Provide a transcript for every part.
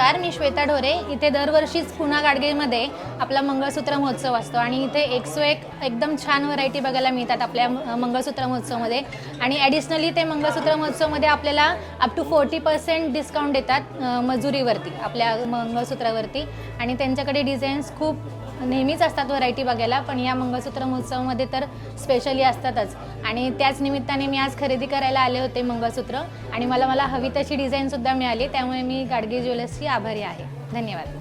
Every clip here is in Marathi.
नमस्कार मी श्वेता ढोरे. इथे दरवर्षीच पुन्हा गाडगेमध्ये आपला मंगळसूत्र महोत्सव असतो आणि इथे एकसो एक एकदम छान व्हरायटी बघायला मिळतात आपल्या मंगळसूत्र महोत्सवमध्ये. आणि ॲडिशनली ते मंगळसूत्र महोत्सवमध्ये आपल्याला up to forty percent discount देतात मजुरीवरती आपल्या मंगळसूत्रावरती. आणि त्यांच्याकडे डिझाईन्स खूप नेहमीच असतात व्हरायटी बघायला पण या मंगळसूत्र महोत्सवामध्ये तर स्पेशली असतातच. आणि त्याच निमित्ताने मी आज खरेदी करायला आले होते मंगळसूत्र. आणि मला मला हवी तशी डिझाईनसुद्धा मिळाली त्यामुळे मी गाडगे ज्वेलर्सची आभारी आहे. धन्यवाद.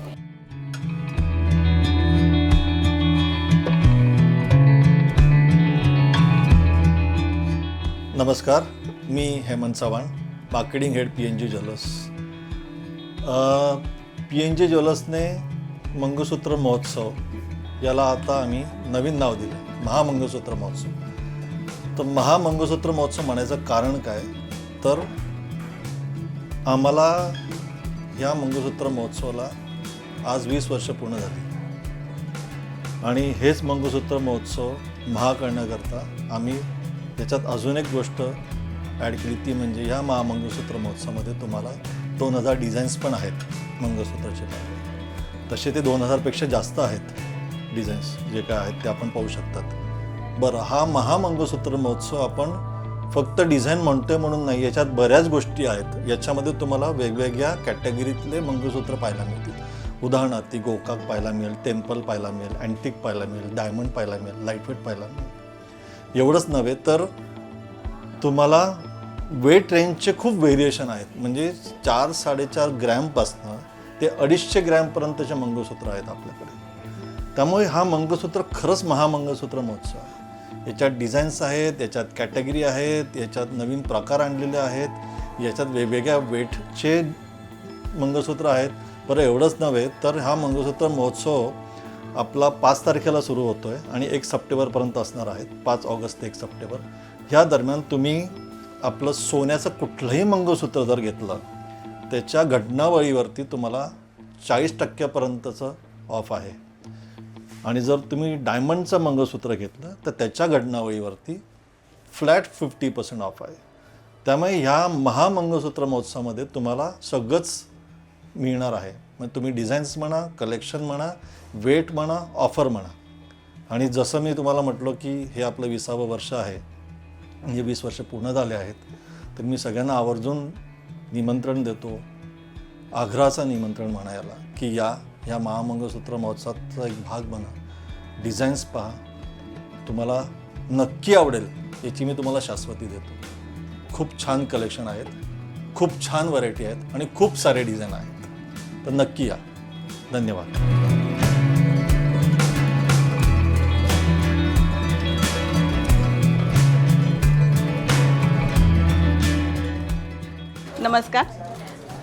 नमस्कार मी Hemant Chavan marketing head P N G jewellers. P N G ज्वेलर्सने मंगळसूत्र महोत्सव याला आता आम्ही नवीन नाव दिलं महामंगळसूत्र महोत्सव. तर महामंगळसूत्र महोत्सव म्हणायचं कारण काय? तर आम्हाला ह्या मंगळसूत्र महोत्सवाला आज वीस वर्ष पूर्ण झाली. आणि हेच मंगळसूत्र महोत्सव महा करण्याकरता आम्ही त्याच्यात अजून एक गोष्ट ॲड केली ती म्हणजे ह्या महामंगळसूत्र महोत्सवामध्ये तुम्हाला दोन हजार डिझाईन्स पण आहेत मंगळसूत्राचे. तसे ते दोन हजारपेक्षा जास्त आहेत. डिझाईन्स जे काय आहेत ते आपण पाहू शकतात. बरं हा महामंगळसूत्र महोत्सव आपण फक्त डिझाईन म्हणतोय म्हणून नाही याच्यात बऱ्याच गोष्टी आहेत. याच्यामध्ये तुम्हाला वेगवेगळ्या कॅटेगरीतले मंगळसूत्र पाहायला मिळतील. उदाहरणार्थ ती गोकाक पाहायला मिळेल टेम्पल पाहायला मिळेल अँटिक पाहायला मिळेल डायमंड पाहायला मिळेल लाईटवेट पाहायला मिळेल. एवढंच नव्हे तर तुम्हाला वेट रेंजचे खूप व्हेरिएशन आहेत. म्हणजे चार साडेचार ग्रॅमपासनं ते अडीचशे ग्रॅमपर्यंतचे मंगळसूत्र आहेत आपल्याकडे. त्यामुळे हा मंगळसूत्र खरंच महामंगळसूत्र महोत्सव आहे. याच्यात डिझाईन्स आहेत याच्यात कॅटेगरी आहेत याच्यात नवीन प्रकार आणलेले आहेत याच्यात वेगवेगळ्या वेटचे मंगळसूत्र आहेत. बरं एवढंच नव्हे तर हा मंगळसूत्र महोत्सव आपला पाच तारखेला सुरू होतो आहे आणि एक सप्टेंबरपर्यंत असणार आहेत. पाच ऑगस्ट ते एक सप्टेंबर. ह्या दरम्यान तुम्ही आपलं सोन्याचं कुठलंही मंगळसूत्र जर घेतलं त्याच्या घटनावळीवरती तुम्हाला चाळीस टक्क्यापर्यंतचं ऑफ आहे. आणि जर तुम्ही डायमंडचं मंगळसूत्र घेतलं तर त्याच्या घटनावळीवरती फ्लॅट फिफ्टी पर्सेंट ऑफ आहे. त्यामुळे ह्या महामंगळसूत्र महोत्सवामध्ये तुम्हाला सगळंच मिळणार आहे. मग तुम्ही डिझाईन्स म्हणा कलेक्शन म्हणा वेट म्हणा ऑफर म्हणा. आणि जसं मी तुम्हाला म्हटलं की हे आपलं विसावं वर्ष आहे म्हणजे वीस वर्ष पूर्ण झाले आहेत तर मी सगळ्यांना आवर्जून निमंत्रण देतो. आग्रहाचं निमंत्रण म्हणायला की या ह्या महामंगळसूत्र महोत्सवाचा एक भाग बना. डिझाईन्स पहा. तुम्हाला नक्की आवडेल याची मी तुम्हाला शाश्वती देतो. खूप छान कलेक्शन आहेत खूप छान व्हरायटी आहेत आणि खूप सारे डिझाईन आहेत. तर नक्की या. धन्यवाद. नमस्कार.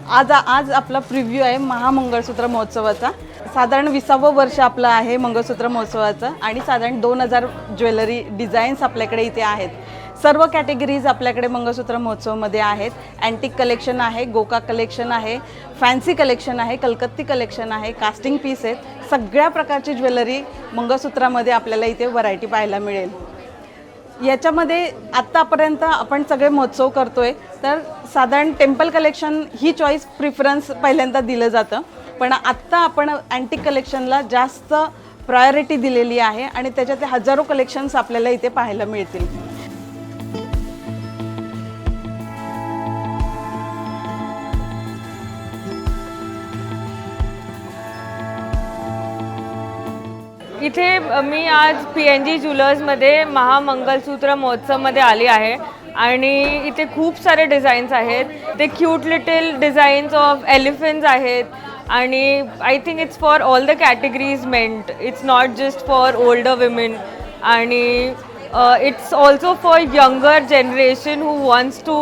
आज आज आपला प्रिव्ह्यू आहे महामंगळसूत्र महोत्सवाचा. साधारण विसावं वर्ष आपलं आहे मंगळसूत्र महोत्सवाचं आणि साधारण दोन हजार ज्वेलरी डिझाईन्स आपल्याकडे इथे आहेत. सर्व कॅटेगरीज आपल्याकडे मंगळसूत्र महोत्सवमध्ये आहेत. अँटिक कलेक्शन आहे गोका कलेक्शन आहे फॅन्सी कलेक्शन आहे कलकत्ती कलेक्शन आहे कास्टिंग पीस आहेत. सगळ्या प्रकारची ज्वेलरी मंगळसूत्रामध्ये आपल्याला इथे व्हरायटी पाहायला मिळेल. याच्यामध्ये आत्तापर्यंत आपण सगळे महोत्सव करतोय. तर साधारण टेम्पल कलेक्शन ही चॉईस प्रिफरन्स पहिल्यांदा दिलं जातं. पण आत्ता आपण अँटिक कलेक्शनला जास्त प्रायोरिटी दिलेली आहे आणि त्याच्यात हजारो कलेक्शन्स आपल्याला इथे पाहायला मिळतील. इथे मी आज पी एन जी ज्वेलर्समध्ये महामंगलसूत्र महोत्सवमध्ये आली आहे. आणि इथे खूप सारे डिझाईन्स आहेत. ते cute little designs of elephants आहेत. आणि I think it's for all the categories meant it's not just for older women आणि it's also for younger generation who wants to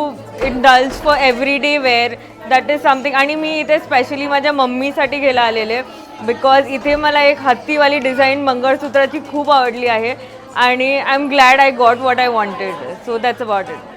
indulge for every day wear that is something आणि मी इथे स्पेशली माझ्या मम्मीसाठी घ्यायला आलेले. बिकॉज इथे मला एक हत्तीवाली डिझाईन मंगळसूत्राची खूप आवडली आहे. आणि I am glad I got what I wanted so that's about it